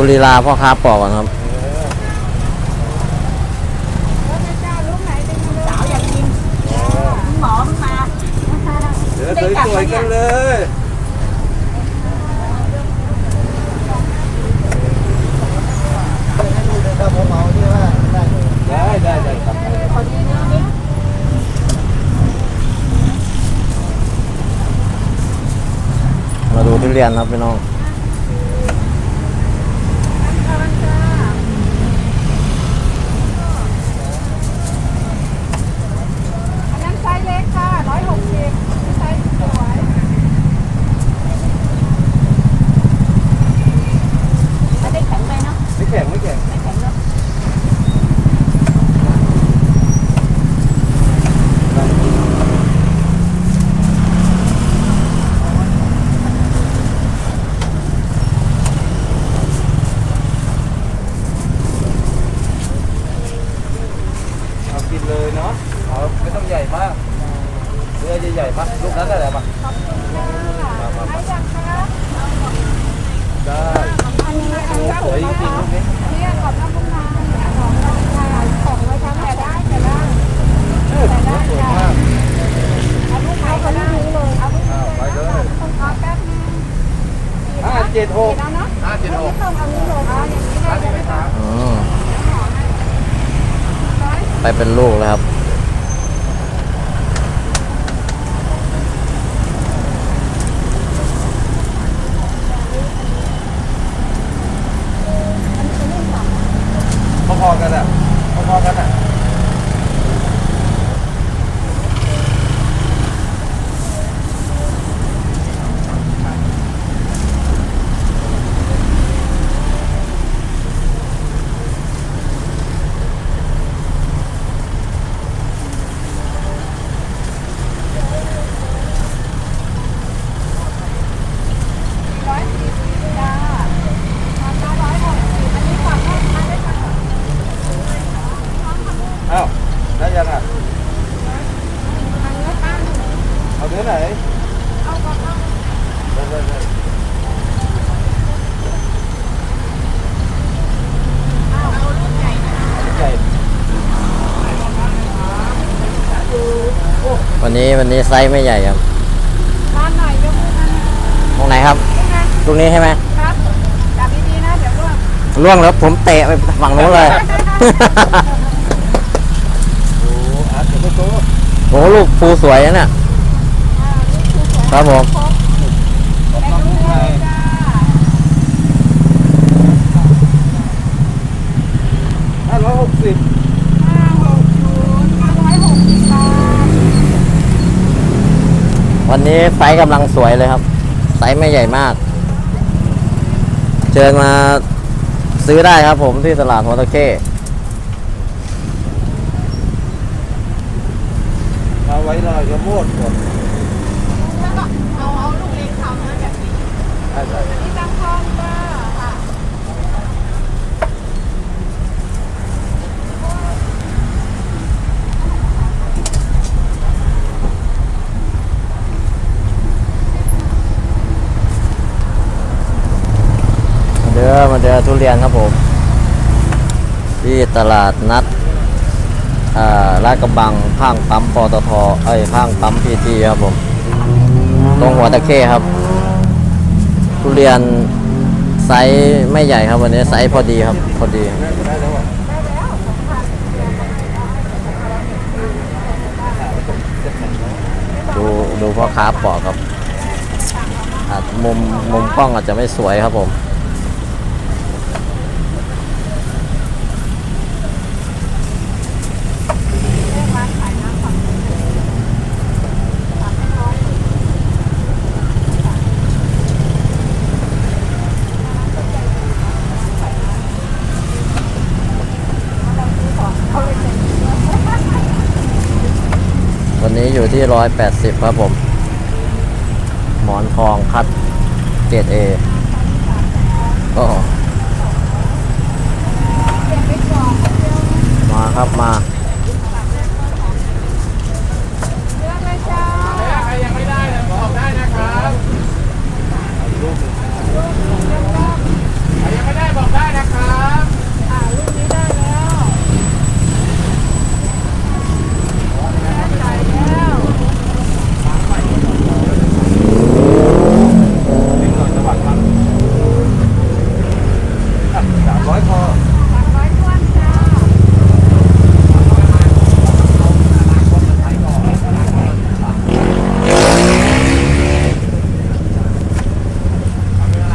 ดูลีลาพ่อค้าปอกก่อนครับ สาวอยากกินหมอมา เดี๋ยวสวยๆกันเลยได้ได้ได้ครับมาดูทุเรียนครับพี่น้อง อันนั้นไซส์เล็กค่ะร้อยหกสิบไซส์สวยไม่ได้แข็งเลยเนาะ ไม่แข็งไม่แข็ง ไม่แข็งเนาะ เอากินเลยเนาะเอาไม่ต้องใหญ่มากเรือใหญ่ๆปะลูกนั้นอะไรปะ ไซส์ยังคะ ได้ อันนี้อันนี้ สวยจริงๆลูกนี้ อันนี้ขอบน้ำพุนาของราคาของไว้ทั้งแต่ได้แต่ได้ เออสวยมาก เอาลูกค้าคนนี้เลยเอาลูก อ้าวไปเลย ต้องขอแป๊บนึง ห้าเจ็ดหก แล้วเนาะ ห้าเจ็ดหก ต้องเอานี้เลยเอาอย่างนี้ได้ ห้า เล เจ็ด ย ไหมครับ อืมไป เป็นลูกแล้วครับ พอๆกันอะพอๆกันอะ ร้อยสี่สิบจ้าทำละร้อยหกสิบอันนี้ฝากให้ทานได้ค่ะ อ้าวได้ยังอะ ทางเนื้อตั้ง เอาเนื้อไหน เอาก่อนเอา ได้ได้ได้ เอาลูกใหญ่นะ ใหญ่ วั นนี้วันนี้ไซส์ไม่ใหญ่ครับร้านหน่อยยกมือมาตรงไหนครับยังไงตรงนี้ใช่ไหมครับจับดีๆนะเดี๋ยวร่วงล่วงแล้วผมเตะไปฝั่งนู้นเลย โอ้อาร์ตเดี๋ยวก็โตโอ้ลูกภูสวยนะเนี่ย อ่าลูกคือสวยครับผม ครบออกได้มาดูข้างเลในยจ้าห้าร้อยหกสิบ ห้าหกศูนย์ห้าร้อยหกสิบบาท วันนี้ไซส์กำลังสวยเลยครับ ไซส์ไม่ใหญ่มาก เชิญมาซื้อได้ครับผมที่ตลาดหัวตะเข้เอาไว้ลอยกระโมดก่อนแล้วก็เอาเอาลูกเล็กทำนะแบบนี้ได้ได้ที่ตั้งท้องจ้าค่ะ มา เด้อมาเด้อทุเรียนครับผม ที่ตลาดนัดลาดกระบังข้างปั๊มปตทเอ้ยข้างปั๊มพีทีครับผม ตรงหัวตะเข้ครับ ทุเรียนไซส์ไม่ใหญ่ครับวันนี้ไซส์พอดีครับ พอดีดูดูพ่อค้าปอกครับมุมมุมกล้องอาจจะไม่สวยครับผม อันนี้อยู่ที่ร้อยแปดสิบครับผม หมอนทองคัดเกรดเอก็มาครับมา เลือกเลยจ้า ใครยังไม่ได้เนี่ยบอกได้นะครับลูกหนึ่งใครยังไม่ได้บอกได้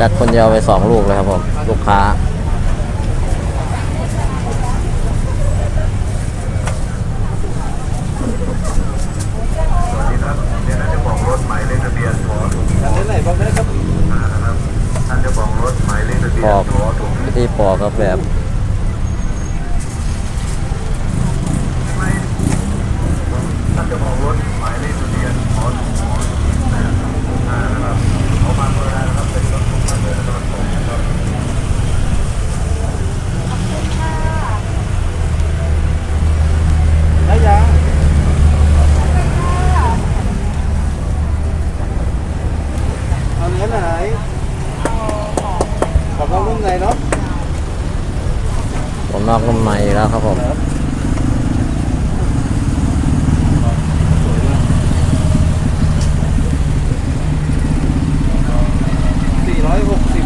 จัดคนเดียวไปสองลูกเลยครับผม ลูกค้าอันนี้ไหนบอกได้ครับปอกวิธีปอกครับแบบ ได้ยังเอาเนื้อไหนขอบคุณรุ่นไหนเนาะ ผมนอกนุ่มในอีกแล้วครับผมสี่ร้อยหกสิบ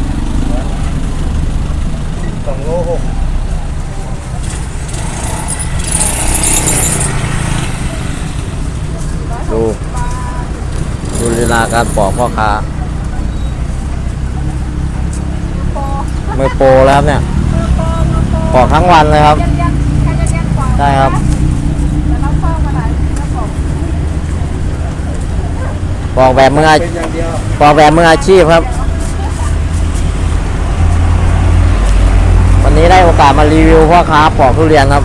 สองโลหกดูดูลีลาการปอกพ่อค้าโปมือโปรแล้วเนี่ย อโปอกทั้งวันเลยครับ ยันยันใครจะยันกว่าได้ครับ แต่เราเพิ่มาหลายทีครับผมปอกแบบมืออาเป็นอย่างเดียวปอกแบบมืออาชีพครับ วันนี้ได้โอกาสมารีวิวพ่อค้าปอกทุเรียนครับ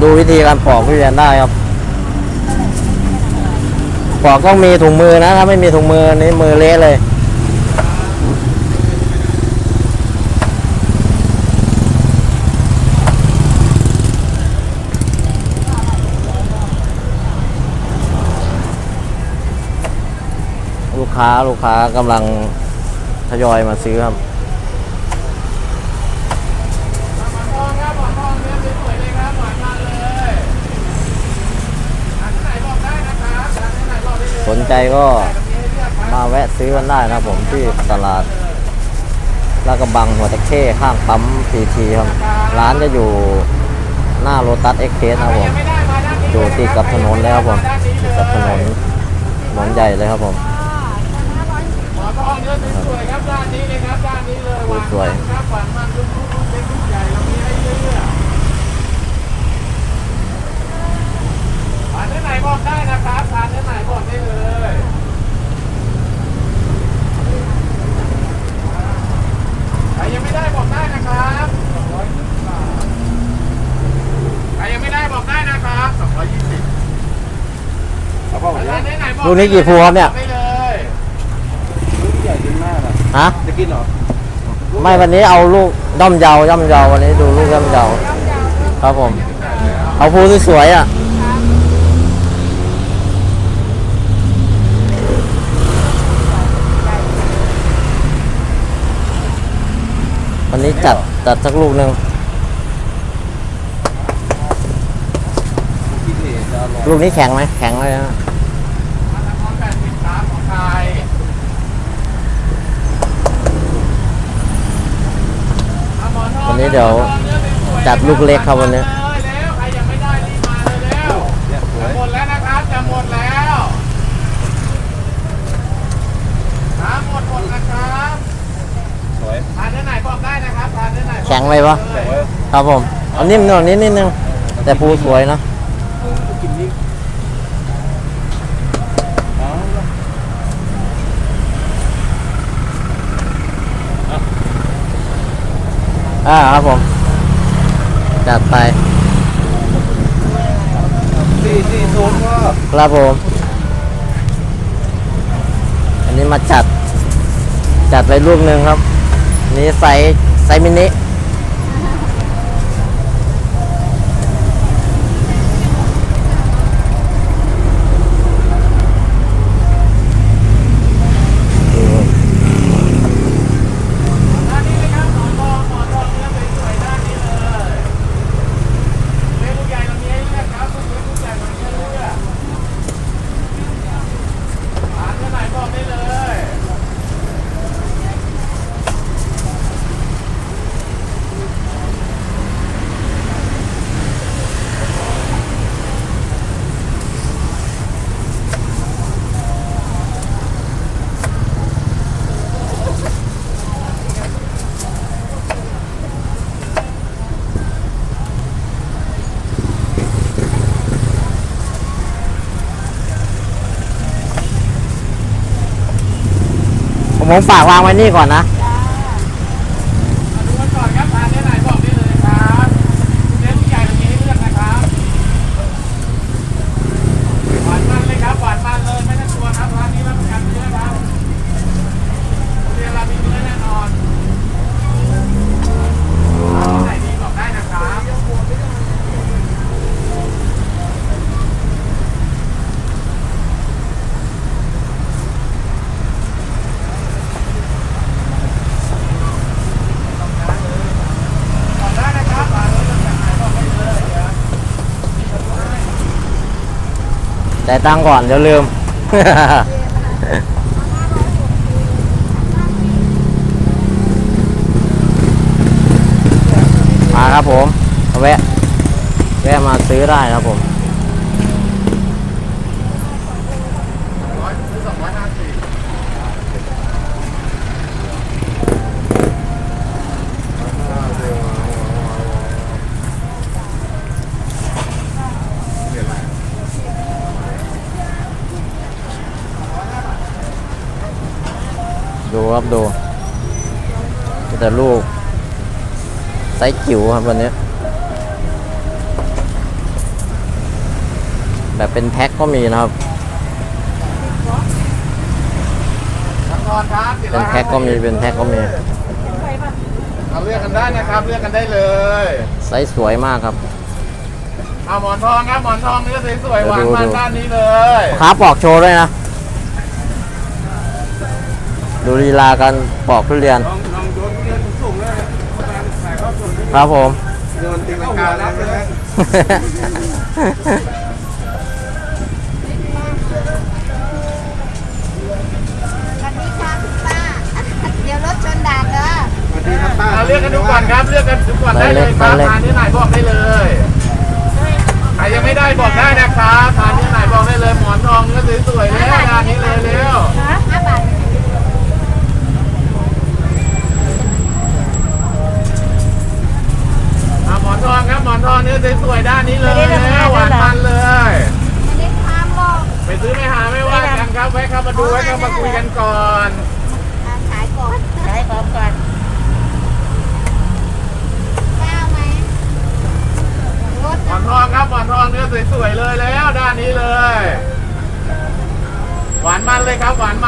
ดูวิธีการปอกทุเรียนได้ครับ ปอกต้องมีถุงมือนะถ้าไม่มีถุงมือนี่มือเละเลย ค้าลูกค้ากำลังทยอยมาซื้อครับสนใจก็มาแวะซื้อกันได้นะครับผมที่ตลาดลาดกระบังหัวตะเข้ข้างปั๊มพีทีครับ ร้านจะอยู่หน้าโรตัสเอ็กเพสนะครับผมอยู่ติดกับถนนแล้วครับผมติดกับถนนถนนใหญ่เลยครับผมอทองเนื้อสวยๆครับด้านนี้เลยครับด้านนี้เลย สวย ครับหวานมันลูกลูกเล็กลูกใหญ่เรามีให้เลือกทานเนื้อไหนบอกได้นะครับทานเนื้อไหนบอกได้เลยใครยังไม่ได้บอกได้นะครับใครยังไม่ได้บอกได้นะครับ220 เอาเปเนี่ยลูกนี้กี่ภูครับเนี่ยได้เลยลูกใหญ่ดีมากอะฮะจะกินเหรอไม่วันนี้เอาลูกย่อมเยาย่อมเยาวันนี้ดูลูกย่อมเยาวครับผม เอาภูสวยๆอะวันนี้จัดจัดสักลูกหนึ่งลูกนี้แข็งไหมแข็งเลยนะ วันนี้เดี๋ยวจัดลูกเล็กครับวันนี้ใครยังไม่ได้รีบมาเลยเร็วเนี่ยสวยหมดแล้วนะครับจะหมดแล้วน้ำหมดหมดนะครับสวยทานเนื้อไหนบอกได้นะครับทานเนื้อไหนบอกแข็งเลยปะแต่ว่าครับผมเอานิ่มหน่อยนิดนิดนึงแต่ภูสวยเนอะ กินนี่เอาละ อ่าครับผมจัดไปสี่สี่ศูนก็ครับผม อันนี้มาจัด จัดไปลูกหนึ่งครับนนี้ไซส์ไซส์มินิ ผมฝากวางไว้นี่ก่อนนะ จ้า ดูกันก่อนครับทานได้ไหนบอกได้เลยครับเน้นใหญ่แบบนี้เลือกนะครับหวานมันเลยครับหวานมันเลยไม่ต้องกลัวครับร้านนี้รับประกันเนื้อครับเรียนเรามีเนื้อแน่นอนร้านไหนดีบอกได้นะครับ บอกได้นะครับอ่าเรื่องจากไหนบอกได้เลยเดี๋ยว จ่ายตังค์ก่อนเดี๋ยวลืม มาครับผมแวะ แวะมาซื้อได้ครับผม ร้อยหรือสองร้อยห้าสิบ ดูครับดูมีแต่ลูกไซส์จิ๋วครับวันนี้ แบบเป็นแพ็คก็มีนะครับทั้งทอนครับ เป็นแพ็คก็มีเป็นแพ็คก็มี เอาเลือกกันได้นะครับ เลือกกันได้เลย ไซส์สวยมากครับเอาหมอนทองครับหมอนทองเนื้อสวยๆหวานมันดูดูด้านนี้เลยค้าปอกโชว์ด้วยนะ ดูลีลาการปอกทุเรียน ลองลองโยนเงินสูงเลยถ่ายเข้าส่วนที่ครับผม โยนตีลังกาแล้วเลยสวัสดีค่ะคุณป้า เดี๋ยวรถชนด่านเด้อ สวัสดีครับป้าเลือกกันดูก่อนครับเลือกกันดูก่อนได้เลยครับได้เลยทานที่ไหนบอกได้เลยใครยังไม่ได้บอกได้นะครับทานที่ไหนบอกได้เลยหมอนทองเนื้อสวยๆแล้วทานนี้เลยเร็ว สวยๆด้านนี้เลยแล้วหวานมันเลย ไม่ได้ทำหรอกไปซื้อไม่หาไม่ว่ากันครับแวะเข้ามาดูแวะเข้ามาคุยกันก่อนอะขายก่อนขายก่อนก่อนเก้าไหมรถหมอนทองครับหมอนทองเนื้อสวยๆเลยแล้วด้านนี้เลย หวานมันเลยครับหวานมัน